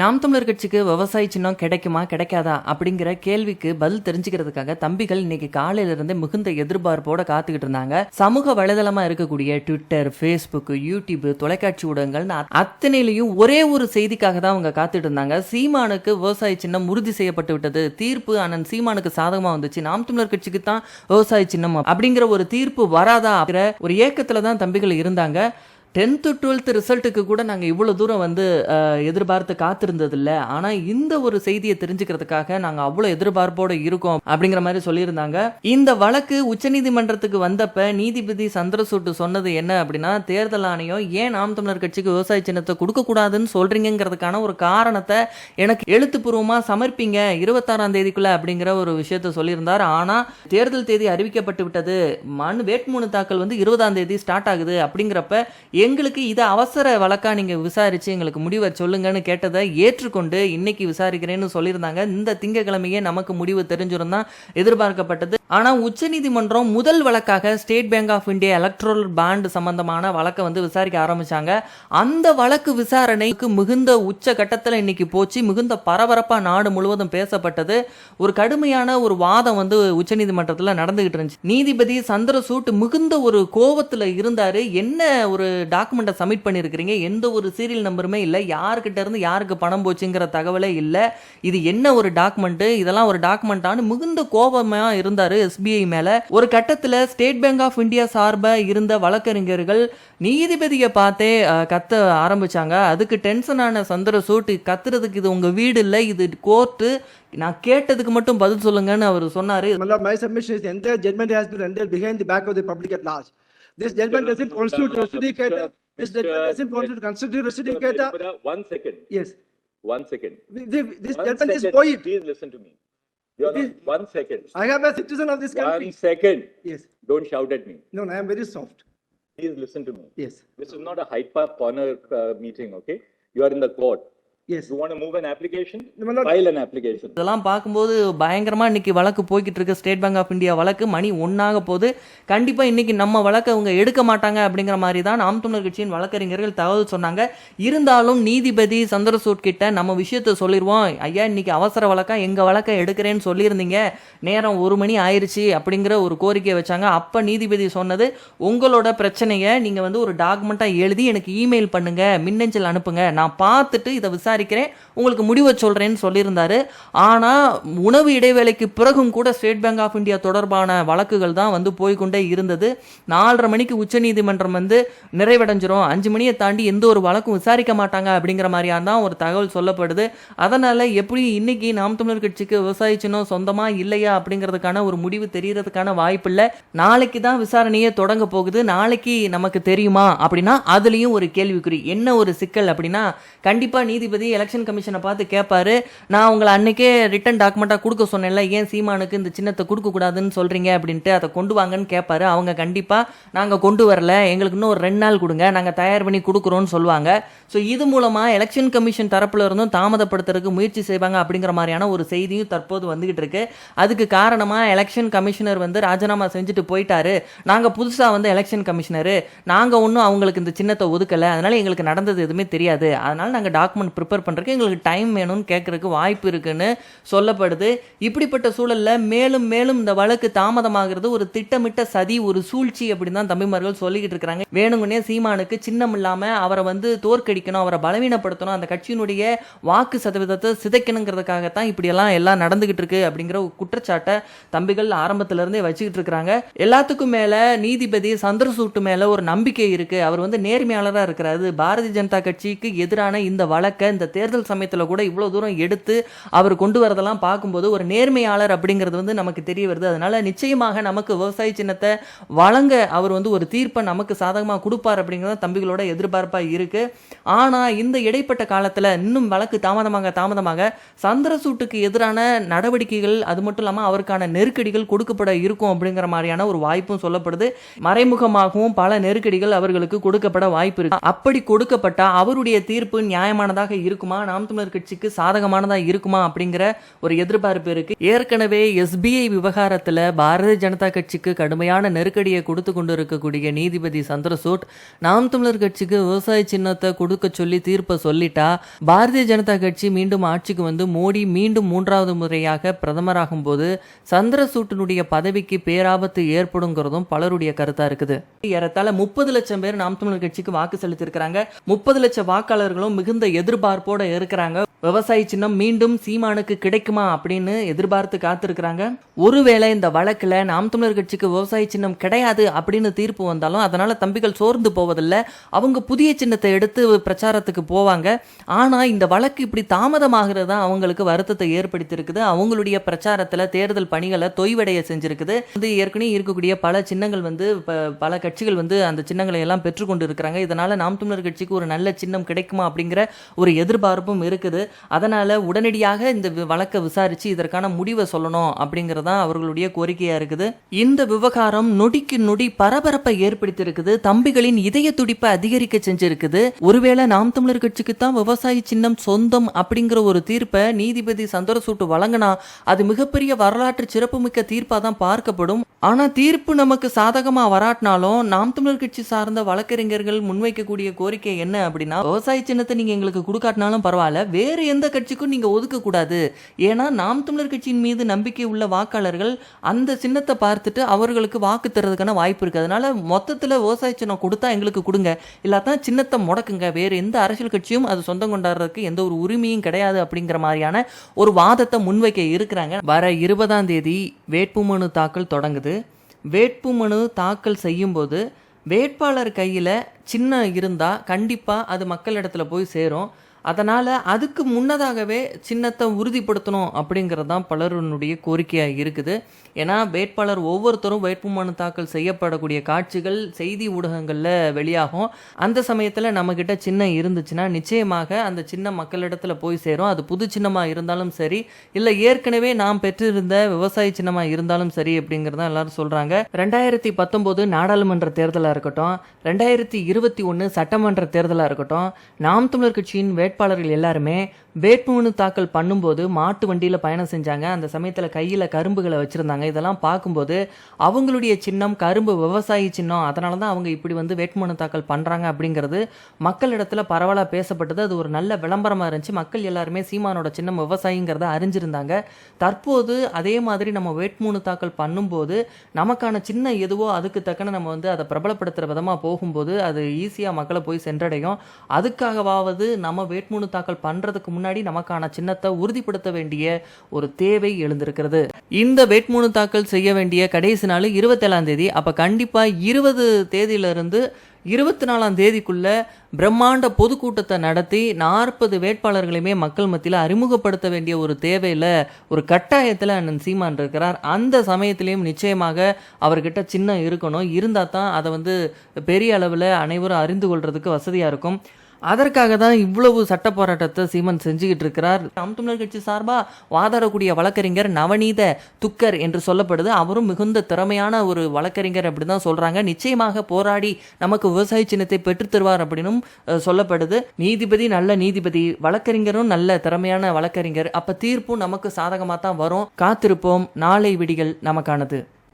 நாம் தமிழர் கட்சிக்கு விவசாய சின்னம் கிடைக்குமா கிடைக்காதா அப்படிங்கிற கேள்விக்கு பதில் தெரிஞ்சுக்கிறதுக்காக தம்பிகள் இன்னைக்கு காலையில இருந்து மிகுந்த எதிர்பார்ப்போட காத்துக்கிட்டு இருந்தாங்க. சமூக வலைதளமா இருக்கக்கூடிய ட்விட்டர் ஃபேஸ்புக் யூடியூப் தொலைக்காட்சி ஊடகங்கள் அத்தனையிலையும் ஒரே ஒரு செய்திக்காக தான் அவங்க காத்துட்டு இருந்தாங்க. சீமானுக்கு விவசாய சின்னம் உறுதி செய்யப்பட்டு விட்டது. தீர்ப்பு அண்ணன் சீமானுக்கு சாதகமா வந்துச்சு. நாம் தமிழர் கட்சிக்கு தான் விவசாய சின்னம் அப்படிங்கிற ஒரு தீர்ப்பு வராதா அப்படிங்கிற ஒரு ஏக்கத்துல தான் தம்பிகள் இருந்தாங்க. டென்த்து டுவெல்த்து ரிசல்ட்டுக்கு கூட நாங்கள் இவ்வளோ தூரம் வந்து எதிர்பார்த்து காத்திருந்ததில்ல. ஆனால் இந்த ஒரு செய்தியை தெரிஞ்சுக்கிறதுக்காக நாங்கள் அவ்வளோ எதிர்பார்ப்போடு இருக்கோம் அப்படிங்கிற மாதிரி சொல்லியிருந்தாங்க. இந்த வழக்கு உச்சநீதிமன்றத்துக்கு வந்தப்ப நீதிபதி சந்திரசூட்டு சொன்னது என்ன அப்படின்னா தேர்தல் ஆணையம் ஏன் நாம் தமிழர் கட்சிக்கு விவசாய சின்னத்தை கொடுக்கக்கூடாதுன்னு சொல்கிறீங்கிறதுக்கான ஒரு காரணத்தை எனக்கு எழுத்துப்பூர்வமாக சமர்ப்பிங்க. இருபத்தாறாம் தேதிக்குள்ள அப்படிங்கிற ஒரு விஷயத்த சொல்லியிருந்தார். ஆனால் தேர்தல் தேதி அறிவிக்கப்பட்டு விட்டது. மனு வேட்புமனு தாக்கல் வந்து இருபதாம் தேதி ஸ்டார்ட் ஆகுது அப்படிங்கிறப்ப எங்களுக்கு இதை அவசர வழக்கா நீங்கள் விசாரித்து எங்களுக்கு முடிவை சொல்லுங்கன்னு கேட்டதை ஏற்றுக்கொண்டு இன்னைக்கு விசாரிக்கிறேன்னு சொல்லியிருந்தாங்க. இந்த திங்கக்கிழமையே நமக்கு முடிவு தெரிஞ்சிருந்தா எதிர்பார்க்கப்பட்டது ஆனால் உச்சநீதிமன்றம் முதல் வழக்காக State Bank of India electoral bond சம்பந்தமான வழக்கை வந்து விசாரிக்க ஆரம்பித்தாங்க அந்த வழக்கு விசாரணைக்கு மிகுந்த உச்ச கட்டத்தில் இன்னைக்கு போச்சு. மிகுந்த பரபரப்பாக நாடு முழுவதும் பேசப்பட்டது. ஒரு கடுமையான ஒரு வாதம் வந்து உச்சநீதிமன்றத்தில் நடந்துகிட்டு இருந்துச்சு. நீதிபதி சந்திரசூட் மிகுந்த ஒரு கோவத்தில் இருந்தார். என்ன ஒரு டாக்குமெண்ட்டை சப்மிட் பண்ணியிருக்கிறீங்க எந்த ஒரு சீரியல் நம்பருமே இல்லை. யாருக்கிட்ட இருந்து யாருக்கு பணம் போச்சுங்கிற தகவலே இல்லை. இது என்ன ஒரு டாக்குமெண்ட்டு? இதெல்லாம் ஒரு டாக்குமெண்ட்டானு மிகுந்த கோபமாக இருந்தார் எஸ்பிஐ மேல ஒரு கட்டத்துல ஸ்டேட் பேங்க் ஆஃப் இந்தியா சார்பா இருந்த வழக்கறிஞர்கள் நீதிபதியை பார்த்தே கத்த ஆரம்பிச்சாங்க அதுக்கு டென்ஷனான சந்திரசூட் கத்துறதுக்கு இது உங்க வீடு இல்லை இது கோர்ட்டு நான் கேட்டதுக்கு மட்டும் பதில் சொல்லுங்கன்னு அவர் சொன்னாரு submission is the entire judgment has been rendered behind the back of the public at large. This judgment doesn't constitute no, justificator. Mr. This judgment Mr. doesn't constitute constitute Mr. justificator. Vedapura, One second, Yes. one second. This this One is second. void. Please listen to me. You're not, one second. I am a citizen of this One country. second. Yes. Don't shout at me. No, no, I am very soft. Please listen to me. Yes. This is not a Hyde Park corner uh, meeting, okay? You are in the court. Yes. You want to move an application? No, my lord. File an application. இதெல்லாம் பார்க்கும்போது பயங்கரமா இன்னைக்கு வழக்கு போய்கிட்டு இருக்கு state Bank of India வழக்கு மணி ஒன்னாக போகுது கண்டிப்பா இன்னைக்கு நம்ம வழக்கை அவங்க எடுக்க மாட்டாங்க அப்படிங்கிற மாதிரி தான் நாம் தமிழர் கட்சியின் வழக்கறிஞர்கள் தகவல் சொன்னாங்க இருந்தாலும் நீதிபதி சந்திரசூட் கிட்ட நம்ம விஷயத்த சொல்லிடுவோம் ஐயா இன்னைக்கு அவசர வழக்கா எங்க வழக்கை எடுக்கிறேன்னு சொல்லியிருந்தீங்க நேரம் ஒரு மணி ஆயிருச்சு அப்படிங்கிற ஒரு கோரிக்கை வச்சாங்க அப்ப நீதிபதி சொன்னது உங்களோட பிரச்சனையை நீங்க வந்து ஒரு டாக்குமெண்ட்டா எழுதி எனக்கு இமெயில் பண்ணுங்க மின்னஞ்சல் அனுப்புங்க நான் பார்த்துட்டு இதை விசாரிக்கிறேன். உங்களுக்கு முடிவை சொல்கிறேன்னு சொல்லியிருந்தாரு. ஆனால் உணவு இடைவேளைக்கு பிறகும் கூட ஸ்டேட் பேங்க் ஆஃப் இந்தியா தொடர்பான வழக்குகள் தான் வந்து போய்க்கொண்டே இருந்தது. நாலரை மணிக்கு உச்சநீதிமன்றம் வந்து நிறைவடைஞ்சிரும். அஞ்சு மணியை தாண்டி எந்த ஒரு வழக்கும் விசாரிக்க மாட்டாங்க அப்படிங்கிற மாதிரியான தான் ஒரு தகவல் சொல்லப்படுது. அதனால் எப்படி இன்னைக்கு நாம் தமிழர் கட்சிக்கு விவசாய சின்னம் இல்லையா அப்படிங்கிறதுக்கான ஒரு முடிவு தெரியறதுக்கான வாய்ப்பு இல்லை நாளைக்கு தான் விசாரணையே தொடங்க போகுது. நாளைக்கு நமக்கு தெரியுமா அப்படின்னா அதுலேயும் ஒரு கேள்விக்குறி. என்ன ஒரு சிக்கல் அப்படின்னா கண்டிப்பாக நீதிபதி எலெக்ஷன் கமிஷனை பார்த்து கேட்பாரு நான் உங்களை அன்னைக்கே ரிட்டன் டாக்குமெண்ட்டாக கொடுக்க சொன்னேன்ல ஏன் சீமானுக்கு இந்த சின்னத்தை கொடுக்கக்கூடாதுன்னு சொல்கிறீங்க அப்படின்ட்டு அதை கொண்டு வாங்கன்னு கேட்பாரு அவங்க கண்டிப்பாக நாங்கள் கொண்டு வரல எங்களுக்கு இன்னும் ஒரு ரெண்டு நாள் கொடுங்க நாங்கள் தயார் பண்ணி கொடுக்குறோன்னு சொல்லுவாங்க. ஸோ இது மூலமாக எலெக்ஷன் கமிஷன் தரப்புல இருந்தும் தாமதப்படுத்துறதுக்கு முயற்சி செய்வாங்க அப்படிங்கிற மாதிரியான ஒரு செய்தியும் தற்போது வந்துகிட்டு இருக்கு. அதுக்கு காரணமாக எலெக்ஷன் கமிஷனர் வந்து ராஜினாமா செஞ்சுட்டு போயிட்டாரு. நாங்கள் புதுசாக வந்து எலெக்ஷன் கமிஷனரு நாங்கள் ஒன்றும் அவங்களுக்கு இந்த சின்னத்தை ஒதுக்கலை. அதனால எங்களுக்கு நடந்தது எதுவுமே தெரியாது. அதனால நாங்கள் டாக்குமெண்ட் ப்ரிப்பேர் பண்றதுக்கு எங்களுக்கு டைம் வேணும்னு கேட்கறதுக்கு வாய்ப்பு இருக்குன்னு சொல்லப்படுது. இப்படிப்பட்ட சூழல்ல மேலும் மேலும் இந்த வழக்கு தாமதமாகிறது ஒரு திட்டமிட்ட சதி ஒரு சூழ்ச்சி அப்படின்னு தான் தம்பிமார்கள் சொல்லிக்கிட்டு இருக்கிறாங்க. வேணுங்கன்னே சீமானுக்கு சின்னம் இல்லாமல் அவரை வந்து தோற்கடிக்கணும் அவரை பலவீனப்படுத்தணும் அந்த கட்சியினுடைய வாக்கு சதவீதத்தை சிதைக்கணுங்கிறதுக்காகத்தான் இப்படியெல்லாம் எல்லாம் நடந்துகிட்டு இருக்கு அப்படிங்கிற ஒரு குற்றச்சாட்டை தம்பிகள் ஆரம்பத்துல இருந்தே வச்சுக்கிட்டு இருக்கிறாங்க. எல்லாத்துக்கும் மேலே நீதிபதி சந்திரசூட்டு மேலே ஒரு நம்பிக்கை இருக்கு. அவர் வந்து நேர்மையாளராக இருக்கிறாரு. பாரதிய ஜனதா கட்சிக்கு எதிரான இந்த வழக்கை இந்த தேர்தல் சமயத்தில் கூட இவ்வளோ தூரம் எடுத்து அவர் கொண்டு வரதெல்லாம் பார்க்கும்போது ஒரு நேர்மையாளர் அப்படிங்கிறது வந்து நமக்கு தெரிய வருது. அதனால நிச்சயமாக நமக்கு விவசாய சின்னத்தை வழங்க அவர் வந்து ஒரு தீர்ப்பை நமக்கு சாதகமாக கொடுப்பார் அப்படிங்கிறது தம்பிகளோட எதிர்பார்ப்பாக இருக்கு. ஆனால் இந்த இடைப்பட்ட காலத்தில் இன்னும் வழக்கு தாமதமாக தாமதமாக சந்திரசூட்டுக்கு எதிரான நடவடிக்கைகள் அது மட்டும் இல்லாமல் அவருக்கான நெருக்கடிகள் கொடுக்கப்பட இருக்கும் அப்படிங்கிற மாதிரியான ஒரு வாய்ப்பும் சொல்லப்படுது. மறைமுகமாகவும் பல நெருக்கடிகள் அவர்களுக்கு கொடுக்கப்பட வாய்ப்பு இருக்கு. அப்படி கொடுக்கப்பட்டால் அவருடைய தீர்ப்பு நியாயமானதாக இருக்குமா? நாம் தமிழர் கட்சிக்கு சாதகமானதா இருக்குமா? அப்படிங்கிற ஒரு எதிர்பார்ப்பு இருக்கு. ஏற்கனவே எஸ்பிஐ விவகாரத்துல பாரதிய ஜனதா கட்சிக்கு கடுமையான நெருக்கடியை கொடுத்து கொண்டு இருக்கக்கூடிய நீதிபதி சந்திரசூட் நாம் தமிழர் கட்சிக்கு விவசாய சின்னத்தை கொடுக்க சொல்லி தீர்ப்பை சொல்லிட்டா பாரதிய ஜனதா கட்சி மீண்டும் ஆட்சிக்கு வந்து மோடி மீண்டும் மூன்றாவது முறையாக பிரதமராகும் போது சந்திரசூட்டினுடைய பதவிக்கு பேராபத்து ஏற்படுங்கிறதும் பலருடைய கருத்தா இருக்குது. ஏறத்தாழ முப்பது லட்சம் பேர் நாம் தமிழர் கட்சிக்கு வாக்கு செலுத்தியிருக்கிறாங்க. முப்பது லட்சம் வாக்காளர்களும் மிகுந்த எதிர்பார்ப்போட இருக்கிறாங்க. விவசாய சின்னம் மீண்டும் சீமானுக்கு கிடைக்குமா அப்படின்னு எதிர்பார்த்து காத்திருக்கிறாங்க. ஒருவேளை இந்த வழக்குல நாம் தமிழர் கட்சிக்கு விவசாய சின்னம் கிடையாது அப்படின்னு தீர்ப்பு வந்தாலும் அதனால தம்பிகள் சோர்ந்து போவதில்லை. அவங்க புதிய சின்னத்தை எடுத்து பிரச்சாரத்துக்கு போவாங்க. ஆனா இந்த வழக்கு இப்படி தாமதமாகிறது தான் அவங்களுக்கு வருத்தத்தை ஏற்படுத்தியிருக்குது. அவங்களுடைய பிரச்சாரத்துல தேர்தல் பணிகளை தொய்வடைய செஞ்சிருக்குது. வந்து ஏற்கனவே இருக்கக்கூடிய பல சின்னங்கள் வந்து பல கட்சிகள் வந்து அந்த சின்னங்களை எல்லாம் பெற்றுக்கொண்டு இருக்கிறாங்க இதனால நாம் தமிழர் கட்சிக்கு ஒரு நல்ல சின்னம் கிடைக்குமா அப்படிங்கிற ஒரு எதிர்பார்ப்பும் இருக்குது. அதனால உடனடியாக இந்த வி- வழக்கை விசாரிச்சு இதற்கான முடிவை சொல்லணும் அப்படிங்கறதான் அவர்களுடைய கோரிக்கையா இருக்குது. இந்த விவகாரம் நொடிக்கு நொடி பரபரப்பை ஏற்படுத்தி இருக்குது தம்பிகளின் இதய துடிப்பை அதிகரிக்க செஞ்சிருக்குது. ஒருவேளை நாம் தமிழர் கட்சிக்கு தான் விவசாய சின்னம் சொந்தம் அப்படிங்கிற ஒரு தீர்ப்பை நீதிபதி சந்திரசூட்டு வழங்கினா அது மிகப்பெரிய வரலாற்று சிறப்புமிக்க தீர்ப்பா தான் பார்க்கப்படும். ஆனா தீர்ப்பு நமக்கு சாதகமா வராட்டினாலும் நாம் தமிழர் கட்சி சார்ந்த வழக்கறிஞர்கள் முன்வைக்கக்கூடிய கோரிக்கை என்ன அப்படின்னா விவசாய சின்னத்தை நீங்க எங்களுக்கு கொடுக்காட்டினாலும் பரவாயில்ல வேறு எந்த கட்சிக்கும் நீங்கள் ஒதுக்கக்கூடாது. ஏன்னா நாம் தமிழர் கட்சியின் மீது நம்பிக்கை உள்ள வாக்காளர்கள் அந்த சின்னத்தை பார்த்துட்டு அவர்களுக்கு வாக்கு தர்றதுக்கான வாய்ப்பு இருக்குது அதனால் மொத்தத்தில் விவசாய சின்னம் கொடுத்தா எங்களுக்கு கொடுங்க. இல்லாட்டா சின்னத்தை முடக்குங்க. வேறு எந்த அரசியல் கட்சியும் அது சொந்தம் கொண்டாடுறதுக்கு எந்த ஒரு உரிமையும் கிடையாது அப்படிங்கிற மாதிரியான ஒரு வாதத்தை முன்வைக்க இருக்கிறாங்க. வர இருபதாம் தேதி வேட்புமனு தாக்கல் தொடங்குது. வேட்புமனு தாக்கல் செய்யும்போது வேட்பாளர் கையில் சின்னம் இருந்தால் கண்டிப்பாக அது மக்களிடத்தில் போய் சேரும். அதனால் அதுக்கு முன்னதாகவே சின்னத்தை உறுதிப்படுத்தணும் அப்படிங்கிறது தான் பலருனுடைய கோரிக்கையாக இருக்குது. ஏன்னா வேட்பாளர் ஒவ்வொருத்தரும் வேட்புமனு தாக்கல் செய்யப்படக்கூடிய காட்சிகள் செய்தி ஊடகங்களில் வெளியாகும். அந்த சமயத்தில் நம்மக்கிட்ட சின்னம் இருந்துச்சுன்னா நிச்சயமாக அந்த சின்ன மக்களிடத்தில் போய் சேரும். அது புது சின்னமாக இருந்தாலும் சரி இல்லை ஏற்கனவே நாம் பெற்றிருந்த விவசாய சின்னமாக இருந்தாலும் சரி அப்படிங்கிறத எல்லாரும் சொல்கிறாங்க ரெண்டாயிரத்தி பத்தொம்போது நாடாளுமன்ற தேர்தலாக இருக்கட்டும் ரெண்டாயிரத்தி இருபத்தி ஒன்று சட்டமன்ற தேர்தலாக இருக்கட்டும் நாம் தமிழர் கட்சியின் வேட்பாளர்கள் எல்லாருமே வேட்புமனு தாக்கல் பண்ணும்போது மாட்டு வண்டியில் பயணம் செஞ்சாங்க. அந்த சமயத்தில் கையில் கரும்புகளை வச்சுருந்தாங்க. இதெல்லாம் பார்க்கும்போது அவங்களுடைய சின்னம் கரும்பு விவசாயி சின்னம் அதனால தான் அவங்க இப்படி வந்து வேட்புமனு தாக்கல் பண்ணுறாங்க அப்படிங்கிறது மக்களிடத்தில் பரவலாக பேசப்பட்டது. அது ஒரு நல்ல விளம்பரமாக இருந்துச்சு. மக்கள் எல்லாருமே சீமானோட சின்னம் விவசாயிங்கிறத அறிஞ்சிருந்தாங்க. தற்போது அதே மாதிரி நம்ம வேட்புமனு தாக்கல் பண்ணும்போது நமக்கான சின்ன எதுவோ அதுக்கு தக்கன நம்ம வந்து அதை பிரபலப்படுத்துகிற விதமாக போகும்போது அது ஈஸியாக மக்களை போய் சென்றடையும். அதுக்காகவாவது நம்ம வேட்புமனு தாக்கல் பண்ணுறதுக்கு முன்னாடி முன்னாடி நமக்கான சின்னத்தை உறுதிப்படுத்த வேண்டிய ஒரு தேவை எழுந்திருக்கிறது. இந்த வேட்புமனு தாக்கல் செய்ய வேண்டிய கடைசி நாள் இருபத்தேழாம் தேதி. அப்போ கண்டிப்பாக இருபது தேதியிலிருந்து இருபத்தி நாலாம் தேதிக்குள்ள பிரம்மாண்ட பொதுக்கூட்டத்தை நடத்தி நாற்பது வேட்பாளர்களையுமே மக்கள் மத்தியில் அறிமுகப்படுத்த வேண்டிய ஒரு தேவையில் ஒரு கட்டாயத்தில் அண்ணன் சீமான் இருக்கிறார். அந்த சமயத்திலையும் நிச்சயமாக அவர்கிட்ட சின்னம் இருக்கணும். இருந்தால் தான் அதை வந்து பெரிய அளவில் அனைவரும் அறிந்து கொள்றதுக்கு வசதியாக இருக்கும். அதற்காக தான் இவ்வளவு சட்ட போராட்டத்தை சீமன் செஞ்சுக்கிட்டு இருக்கிறார். நாம் தமிழர் கட்சி சார்பாக வாதாடக்கூடிய வழக்கறிஞர் நவநீத துக்கர் என்று சொல்லப்படுது. அவரும் மிகுந்த திறமையான ஒரு வழக்கறிஞர் அப்படி தான் சொல்கிறாங்க நிச்சயமாக போராடி நமக்கு விவசாய சின்னத்தை பெற்றுத்தருவார் அப்படின்னும் சொல்லப்படுது. நீதிபதி நல்ல நீதிபதி வழக்கறிஞரும் நல்ல திறமையான வழக்கறிஞர். அப்போ தீர்ப்பும் நமக்கு சாதகமாக தான் வரும். காத்திருப்போம். நாளை விடிகள் நமக்கானது.